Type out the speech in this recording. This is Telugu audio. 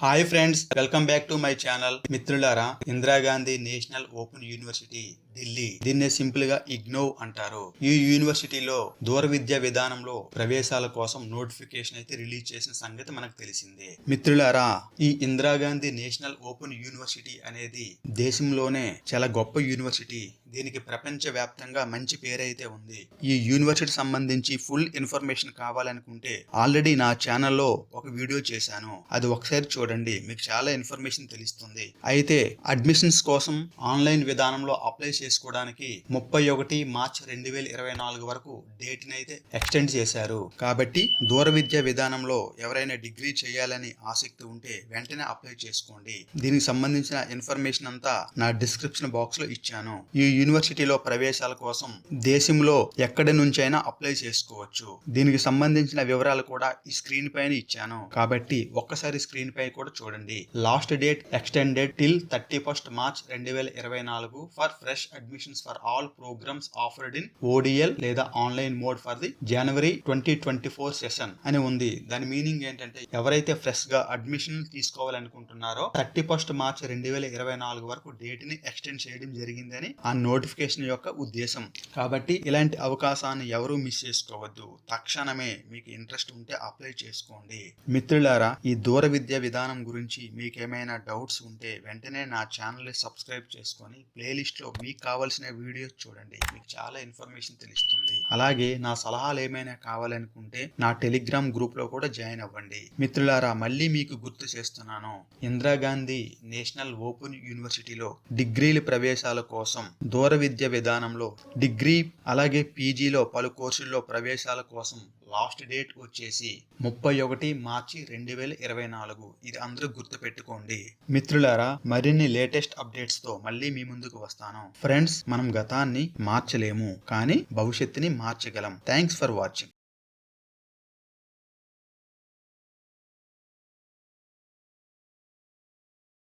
Hi friends welcome back to my channel మిత్రులారా Indira Gandhi national open university Delhi. దీన్నే సింపుల్గా ఇగ్నో అంటారు. ఈ యూనివర్సిటీలో దూర విద్యా విధానంలో ప్రవేశాల కోసం నోటిఫికేషన్ అయితే రిలీజ్ చేసిన సంగతి మనకు తెలిసిందే. మిత్రులారా ఈ ఇందిరాగాంధీ నేషనల్ ఓపెన్ యూనివర్సిటీ అనేది దేశంలోనే చాలా గొప్ప యూనివర్సిటీ. దీనికి ప్రపంచ వ్యాప్తంగా మంచి పేరైతే ఉంది. ఈ యూనివర్సిటీ సంబంధించి ఫుల్ ఇన్ఫర్మేషన్ కావాలనుకుంటే ఆల్రెడీ నా ఛానల్లో ఒక వీడియో చేశాను. అది ఒకసారి చూడండి మీకు చాలా ఇన్ఫర్మేషన్ తెలుస్తుంది. అయితే అడ్మిషన్స్ కోసం ఆన్లైన్ విధానంలో అప్లై చేసుకోవడానికి ముప్పై ఒకటి మార్చ్ రెండు వేల ఇరవై నాలుగు వరకు డేట్ అయితే ఎక్స్టెండ్ చేశారు. కాబట్టి దూర విద్యా విధానంలో ఎవరైనా డిగ్రీ చేయాలని ఆసక్తి ఉంటే వెంటనే అప్లై చేసుకోండి. దీనికి సంబంధించిన ఇన్ఫర్మేషన్ అంతా నా డిస్క్రిప్షన్ బాక్స్లో ఇచ్చాను. ఈ యూనివర్సిటీలో ప్రవేశాల కోసం దేశంలో ఎక్కడి నుంచైనా అప్లై చేసుకోవచ్చు. దీనికి సంబంధించిన వివరాలు కూడా ఈ స్క్రీన్ పైన ఇచ్చాను. కాబట్టి ఒక్కసారి స్క్రీన్ పై కూడా చూడండి. Last date extended till thirty first March రెండు వేల ఇరవై నాలుగు for fresh admissions for all programmes offered in ODL లేదా online mode for the January twenty twenty four session అని ఉంది. దాని మీనింగ్ ఏంటంటే ఎవరైతే ఫ్రెష్గా అడ్మిషన్ తీసుకోవాలనుకుంటున్నారో థర్టీ ఫస్ట్ మార్చ్ రెండు వేల ఇరవై నాలుగు వరకు డేట్ని ఎక్స్టెండ్ చేయడం జరిగిందని ఆ నోటిఫికేషన్ యొక్క ఉద్దేశం. కాబట్టి ఇలాంటి అవకాశాన్ని ఎవరూ మిస్ చేసుకోవద్దు. తక్షణమే మీకు ఇంట్రెస్ట్ ఉంటే అప్లై చేసుకోండి. మిత్రులారా ఈ దూర విద్యా విధానం గురించి మీకేమైనా డౌట్స్ ఉంటే వెంటనే నా ఛానల్ సబ్స్క్రైబ్ చేసుకొని ప్లేలిస్ట్లో మీకు కావాల్సిన వీడియోస్ చూడండి. మీకు చాలా ఇన్ఫర్మేషన్ తెలుస్తుంది. అలాగే నా సలహాలు ఏమైనా కావాలనుకుంటే నా టెలిగ్రామ్ గ్రూప్లో కూడా జాయిన్ అవ్వండి. మిత్రులారా మళ్ళీ మీకు గుర్తు చేస్తున్నాను. ఇందిరాగాంధీ నేషనల్ ఓపెన్ యూనివర్సిటీలో డిగ్రీల ప్రవేశాల కోసం దూర విద్య విధానంలో డిగ్రీ అలాగే పీజీలో పలు కోర్సుల్లో ప్రవేశాల కోసం లాస్ట్ డేట్ వచ్చేసి ముప్పై ఒకటి మార్చి రెండు వేల ఇరవై నాలుగు. ఇది అందరూ గుర్తుపెట్టుకోండి. మిత్రులారా మరిన్ని లేటెస్ట్ అప్డేట్స్తో మళ్ళీ మీ ముందుకు వస్తాను. ఫ్రెండ్స్ మనం గతాన్ని మార్చలేము కానీ భవిష్యత్తుని మార్చగలం. Thanks for watching.